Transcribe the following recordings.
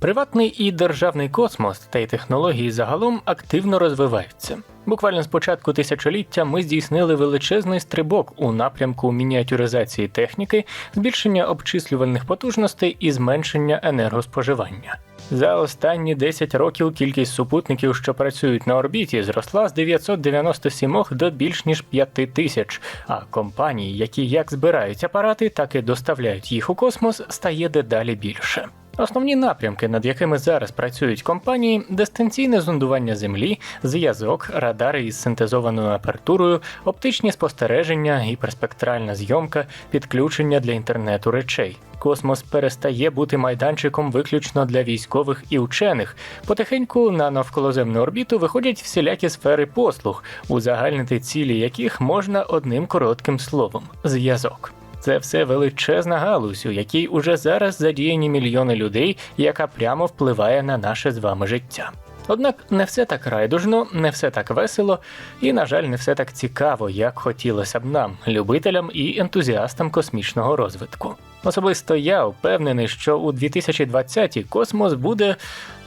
Приватний і державний космос та й технології загалом активно розвиваються. Буквально з початку тисячоліття ми здійснили величезний стрибок у напрямку мініатюризації техніки, збільшення обчислювальних потужностей і зменшення енергоспоживання. За останні 10 років кількість супутників, що працюють на орбіті, зросла з 997 до більш ніж 5 тисяч. А компаній, які як збирають апарати, так і доставляють їх у космос, стає дедалі більше. Основні напрямки, над якими зараз працюють компанії, дистанційне зондування землі, зв'язок, радари із синтезованою апертурою, оптичні спостереження, гіперспектральна зйомка, підключення для інтернету речей. Космос перестає бути майданчиком виключно для військових і учених. Потихеньку на навколоземну орбіту виходять всілякі сфери послуг, узагальнити цілі яких можна одним коротким словом зв'язок. Це все величезна галузь, у якій уже зараз задіяні мільйони людей, яка прямо впливає на наше з вами життя. Однак не все так райдужно, не все так весело, і, на жаль, не все так цікаво, як хотілося б нам, любителям і ентузіастам космічного розвитку. Особисто я впевнений, що у 2020-ті космос буде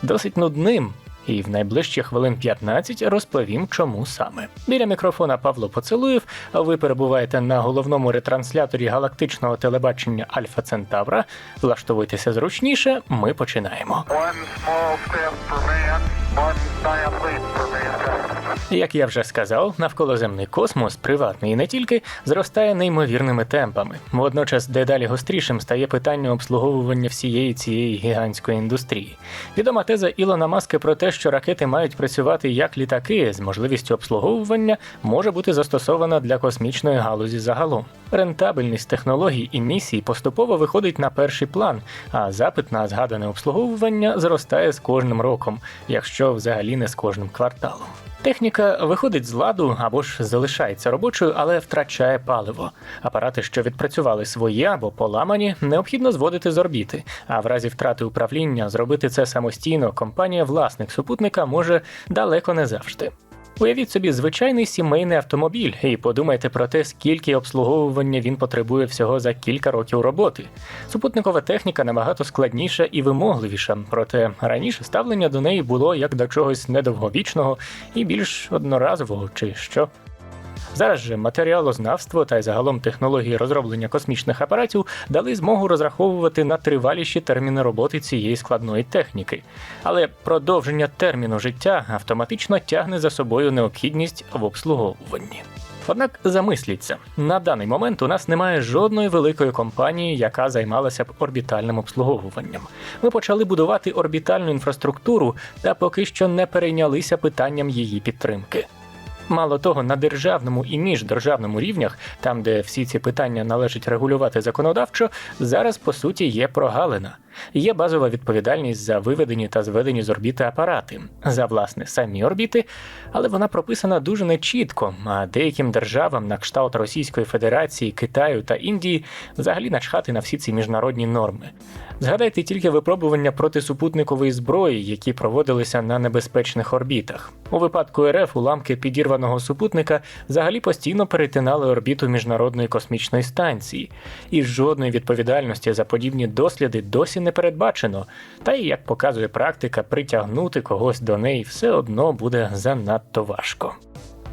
досить нудним, і в найближчі хвилин 15 розповім, чому саме. Біля мікрофона Павло Поцелуєв. а Ви перебуваєте на головному ретрансляторі галактичного телебачення Альфа Центавра. Влаштовуйтеся зручніше. Ми починаємо. One small step for man, one giant leap for. Як я вже сказав, навколоземний космос, приватний і не тільки, зростає неймовірними темпами. Водночас дедалі гострішим стає питання обслуговування всієї цієї гігантської індустрії. Відома теза Ілона Маски про те, що ракети мають працювати як літаки з можливістю обслуговування, може бути застосована для космічної галузі загалом. Рентабельність технологій і місій поступово виходить на перший план, а запит на згадане обслуговування зростає з кожним роком, якщо взагалі не з кожним кварталом. Техніка виходить з ладу або ж залишається робочою, але втрачає паливо. Апарати, що відпрацювали свої або поламані, необхідно зводити з орбіти. А в разі втрати управління зробити це самостійно компанія власник супутника може далеко не завжди. Уявіть собі звичайний сімейний автомобіль і подумайте про те, скільки обслуговування він потребує всього за кілька років роботи. Супутникова техніка набагато складніша і вимогливіша, проте раніше ставлення до неї було як до чогось недовговічного і більш одноразового, чи що. Зараз же матеріалознавство та й загалом технології розроблення космічних апаратів дали змогу розраховувати на триваліші терміни роботи цієї складної техніки. Але продовження терміну життя автоматично тягне за собою необхідність в обслуговуванні. Однак замисліться, на даний момент у нас немає жодної великої компанії, яка займалася б орбітальним обслуговуванням. Ми почали будувати орбітальну інфраструктуру та поки що не перейнялися питанням її підтримки. Мало того, на державному і міждержавному рівнях, там де всі ці питання належить регулювати законодавчо, зараз по суті є прогалина. Є базова відповідальність за виведені та зведені з орбіти апарати, за власне самі орбіти, але вона прописана дуже нечітко. А деяким державам, на кшталт Російської Федерації, Китаю та Індії, взагалі начхати на всі ці міжнародні норми. Згадайте тільки випробування протисупутникової зброї, які проводилися на небезпечних орбітах. У випадку РФ уламки підірваного супутника взагалі постійно перетинали орбіту міжнародної космічної станції, і жодної відповідальності за подібні досліди досі не передбачено. Та й як показує практика, притягнути когось до неї все одно буде занадто важко.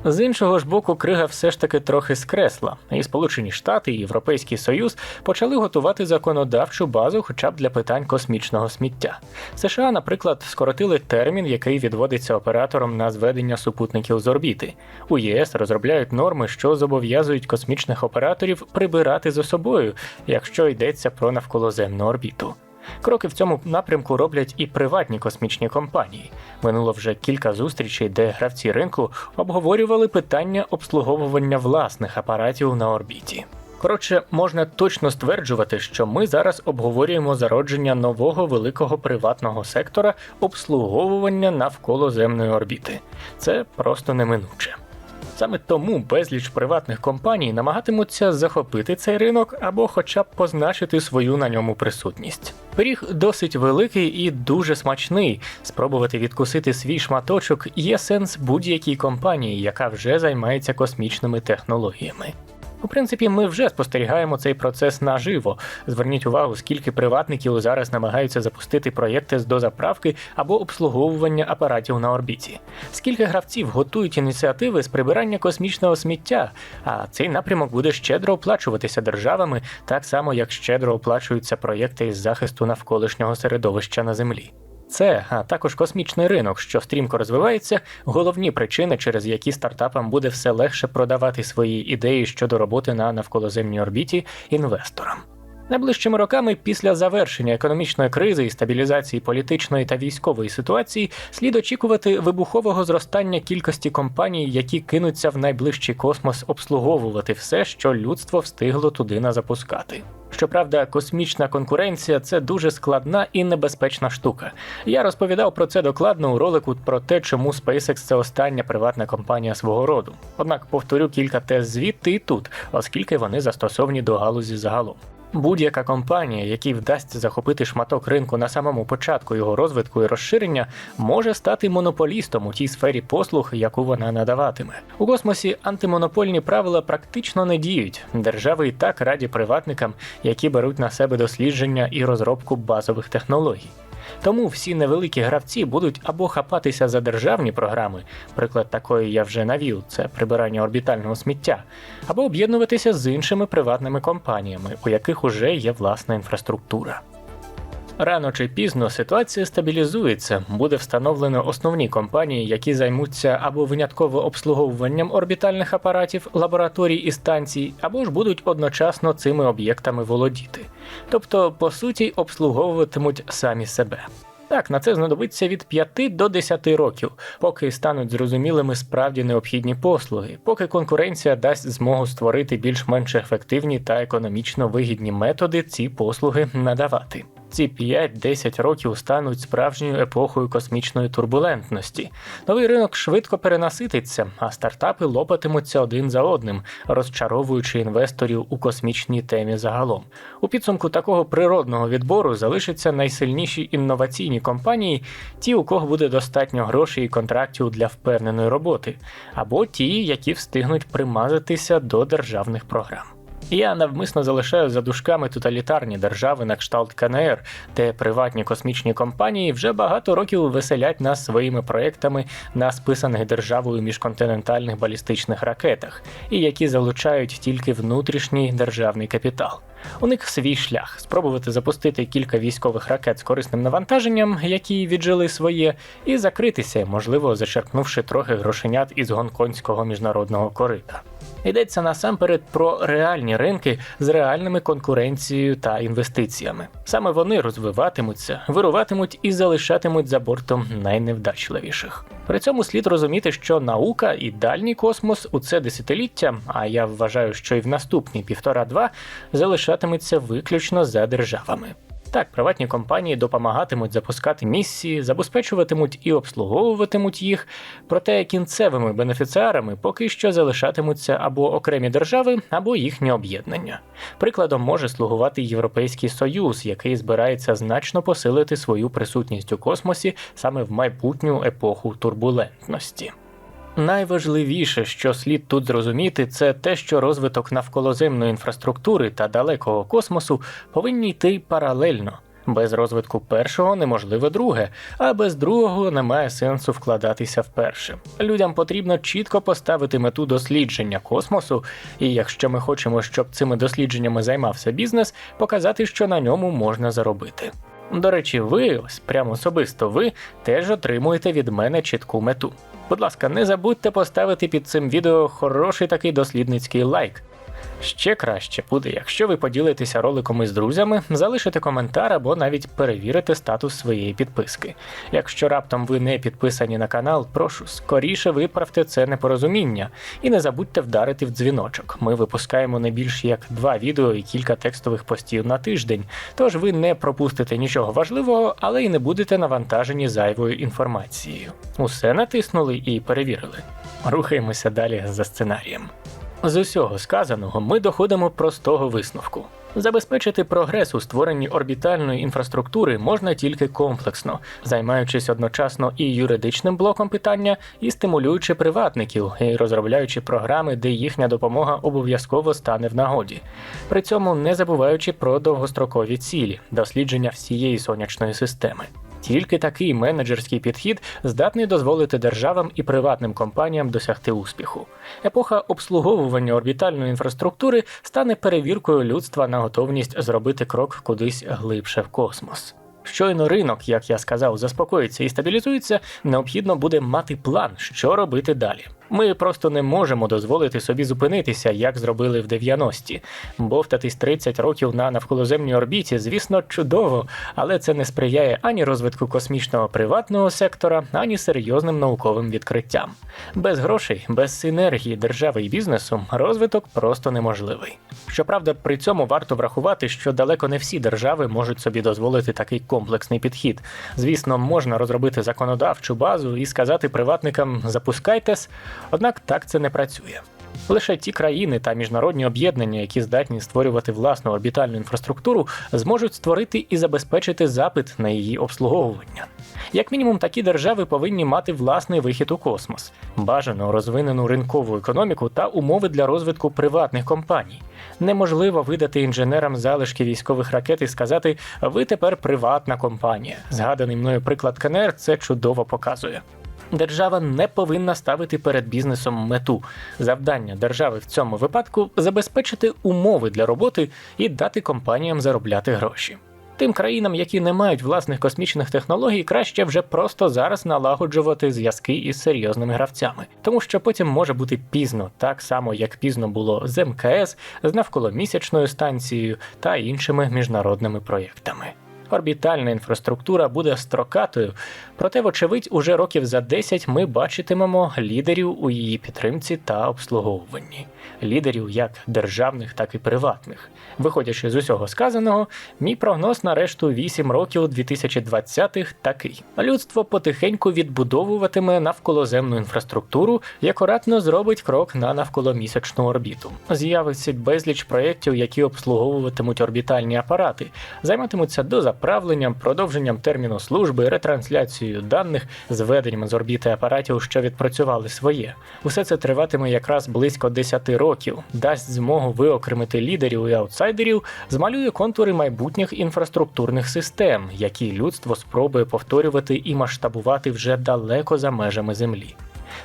З іншого ж боку, крига все ж таки трохи скресла, і Сполучені Штати і Європейський Союз почали готувати законодавчу базу, хоча б для питань космічного сміття. США, наприклад, скоротили термін, який відводиться операторам на зведення супутників з орбіти. У ЄС розробляють норми, що зобов'язують космічних операторів прибирати за собою, якщо йдеться про навколоземну орбіту. Кроки в цьому напрямку роблять і приватні космічні компанії. Минуло вже кілька зустрічей, де гравці ринку обговорювали питання обслуговування власних апаратів на орбіті. Коротше, можна точно стверджувати, що ми зараз обговорюємо зародження нового великого приватного сектора обслуговування навколо земної орбіти. Це просто неминуче. Саме тому безліч приватних компаній намагатимуться захопити цей ринок або хоча б позначити свою на ньому присутність. Пиріг досить великий і дуже смачний. Спробувати відкусити свій шматочок є сенс будь-якій компанії, яка вже займається космічними технологіями. У принципі, ми вже спостерігаємо цей процес наживо. Зверніть увагу, скільки приватників зараз намагаються запустити проєкти з дозаправки або обслуговування апаратів на орбіті. Скільки гравців готують ініціативи з прибирання космічного сміття, а цей напрямок буде щедро оплачуватися державами, так само як щедро оплачуються проєкти із захисту навколишнього середовища на землі. Це, а також космічний ринок, що стрімко розвивається, головні причини, через які стартапам буде все легше продавати свої ідеї щодо роботи на навколоземній орбіті інвесторам. Найближчими роками, після завершення економічної кризи і стабілізації політичної та військової ситуації, слід очікувати вибухового зростання кількості компаній, які кинуться в найближчий космос обслуговувати все, що людство встигло туди назапускати. Щоправда, космічна конкуренція це дуже складна і небезпечна штука. Я розповідав про це докладно у ролику про те, чому SpaceX це остання приватна компанія свого роду. Однак повторю кілька тез звідти і тут, оскільки вони застосовані до галузі загалом. Будь-яка компанія, якій вдасться захопити шматок ринку на самому початку його розвитку і розширення, може стати монополістом у тій сфері послуг, яку вона надаватиме. У космосі антимонопольні правила практично не діють. Держави і так раді приватникам, які беруть на себе дослідження і розробку базових технологій. Тому всі невеликі гравці будуть або хапатися за державні програми, приклад такої я вже навів, це прибирання орбітального сміття, або об'єднуватися з іншими приватними компаніями, у яких уже є власна інфраструктура. Рано чи пізно ситуація стабілізується, буде встановлено основні компанії, які займуться або винятково обслуговуванням орбітальних апаратів, лабораторій і станцій, або ж будуть одночасно цими об'єктами володіти. Тобто, по суті, обслуговуватимуть самі себе. Так, на це знадобиться від 5 до 10 років, поки стануть зрозумілими справді необхідні послуги, поки конкуренція дасть змогу створити більш-менш ефективні та економічно вигідні методи ці послуги надавати. Ці 5-10 років стануть справжньою епохою космічної турбулентності. Новий ринок швидко перенасититься, а стартапи лопатимуться один за одним, розчаровуючи інвесторів у космічній темі загалом. У підсумку такого природного відбору залишаться найсильніші інноваційні компанії, ті, у кого буде достатньо грошей і контрактів для впевненої роботи, або ті, які встигнуть примазатися до державних програм. Я навмисно залишаю за дужками тоталітарні держави на кшталт КНР, де приватні космічні компанії вже багато років веселять нас своїми проектами на списаних державою міжконтинентальних балістичних ракетах, і які залучають тільки внутрішній державний капітал. У них свій шлях спробувати запустити кілька військових ракет з корисним навантаженням, які віджили своє, і закритися, можливо, зачерпнувши трохи грошенят із гонконгського міжнародного корита. Йдеться насамперед про реальні ринки з реальними конкуренцією та інвестиціями. Саме вони розвиватимуться, вируватимуть і залишатимуть за бортом найневдачливіших. При цьому слід розуміти, що наука і дальній космос у це десятиліття, а я вважаю, що і в наступні півтора-два залишатиметься виключно за державами. Так, приватні компанії допомагатимуть запускати місії, забезпечуватимуть і обслуговуватимуть їх, проте кінцевими бенефіціарами поки що залишатимуться або окремі держави, або їхнє об'єднання. Прикладом може слугувати Європейський Союз, який збирається значно посилити свою присутність у космосі саме в майбутню епоху турбулентності. Найважливіше, що слід тут зрозуміти, це те, що розвиток навколоземної інфраструктури та далекого космосу повинні йти паралельно. Без розвитку першого неможливе друге, а без другого немає сенсу вкладатися в перше. Людям потрібно чітко поставити мету дослідження космосу, і якщо ми хочемо, щоб цими дослідженнями займався бізнес, показати, що на ньому можна заробити. До речі, ви, ось прямо особисто ви, теж отримуєте від мене чітку мету. Будь ласка, не забудьте поставити під цим відео хороший такий дослідницький лайк. Ще краще буде, якщо ви поділитеся роликом із друзями, залишите коментар або навіть перевірите статус своєї підписки. Якщо раптом ви не підписані на канал, прошу скоріше виправте це непорозуміння і не забудьте вдарити в дзвіночок. Ми випускаємо не більш як два відео і кілька текстових постів на тиждень, тож ви не пропустите нічого важливого, але й не будете навантажені зайвою інформацією. Усе натиснули і перевірили. Рухаємося далі за сценарієм. З усього сказаного ми доходимо простого висновку. Забезпечити прогрес у створенні орбітальної інфраструктури можна тільки комплексно, займаючись одночасно і юридичним блоком питання, і стимулюючи приватників, і розробляючи програми, де їхня допомога обов'язково стане в нагоді. При цьому не забуваючи про довгострокові цілі, дослідження всієї сонячної системи. Тільки такий менеджерський підхід здатний дозволити державам і приватним компаніям досягти успіху. Епоха обслуговування орбітальної інфраструктури стане перевіркою людства на готовність зробити крок кудись глибше в космос. Щойно ринок, як я сказав, заспокоїться і стабілізується, необхідно буде мати план, що робити далі. Ми просто не можемо дозволити собі зупинитися, як зробили в 90-ті. Бовтатись 30 років на навколоземній орбіті, звісно, чудово, але це не сприяє ані розвитку космічного приватного сектора, ані серйозним науковим відкриттям. Без грошей, без синергії держави і бізнесу розвиток просто неможливий. Щоправда, при цьому варто врахувати, що далеко не всі держави можуть собі дозволити такий комплексний підхід. Звісно, можна розробити законодавчу базу і сказати приватникам запускайтесь, однак так це не працює. Лише ті країни та міжнародні об'єднання, які здатні створювати власну орбітальну інфраструктуру, зможуть створити і забезпечити запит на її обслуговування. Як мінімум, такі держави повинні мати власний вихід у космос, бажано розвинену ринкову економіку та умови для розвитку приватних компаній. Неможливо видати інженерам залишки військових ракет і сказати: ви тепер приватна компанія. Згаданий мною приклад КНР це чудово показує. Держава не повинна ставити перед бізнесом мету. Завдання держави в цьому випадку забезпечити умови для роботи і дати компаніям заробляти гроші. Тим країнам, які не мають власних космічних технологій, краще вже просто зараз налагоджувати зв'язки із серйозними гравцями, тому що потім може бути пізно, так само як пізно було з МКС, з навколомісячною станцією та іншими міжнародними проєктами. Орбітальна інфраструктура буде строкатою, проте, вочевидь, уже років за 10 ми бачитимемо лідерів у її підтримці та обслуговуванні, лідерів як державних, так і приватних. Виходячи з усього сказаного, мій прогноз на решту 8 років 2020-х такий: людство потихеньку відбудовуватиме навколоземну інфраструктуру і акуратно зробить крок на навколомісячну орбіту. З'явиться безліч проєктів, які обслуговуватимуть орбітальні апарати, займатимуться дозаправленням, продовженням терміну служби, ретрансляцією даних, зведенням з орбіти апаратів, що відпрацювали своє. Усе це триватиме якраз близько 10 років, дасть змогу виокремити лідерів і аутсайдерів, змалює контури майбутніх інфраструктурних систем, які людство спробує повторювати і масштабувати вже далеко за межами Землі.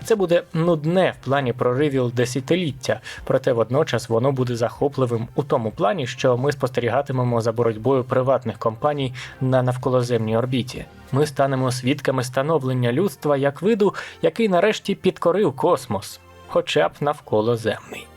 Це буде нудне в плані проривів десятиліття, проте водночас воно буде захопливим у тому плані, що ми спостерігатимемо за боротьбою приватних компаній на навколоземній орбіті. Ми станемо свідками становлення людства як виду, який нарешті підкорив космос, хоча б навколоземний.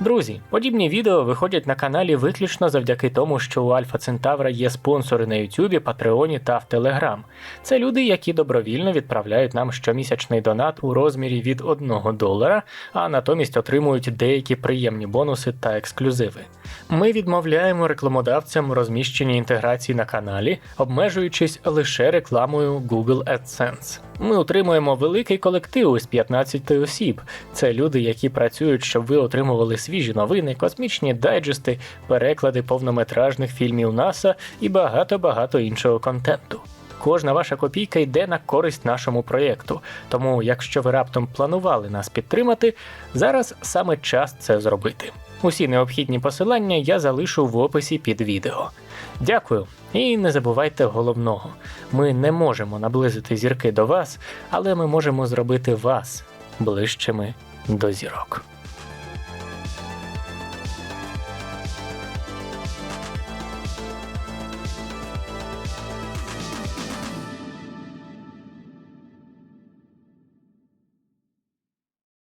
Друзі, подібні відео виходять на каналі виключно завдяки тому, що у Альфа Центавра є спонсори на Ютубі, Патреоні та в Телеграм. Це люди, які добровільно відправляють нам щомісячний донат у розмірі від 1 долара, а натомість отримують деякі приємні бонуси та ексклюзиви. Ми відмовляємо рекламодавцям у розміщенні інтеграції на каналі, обмежуючись лише рекламою Google AdSense. Ми утримуємо великий колектив із 15 осіб. Це люди, які працюють, щоб ви отримували свіжі новини, космічні дайджести, переклади повнометражних фільмів НАСА і багато-багато іншого контенту. Кожна ваша копійка йде на користь нашому проєкту. Тому, якщо ви раптом планували нас підтримати, зараз саме час це зробити. Усі необхідні посилання я залишу в описі під відео. Дякую. І не забувайте головного: ми не можемо наблизити зірки до вас, але ми можемо зробити вас ближчими до зірок.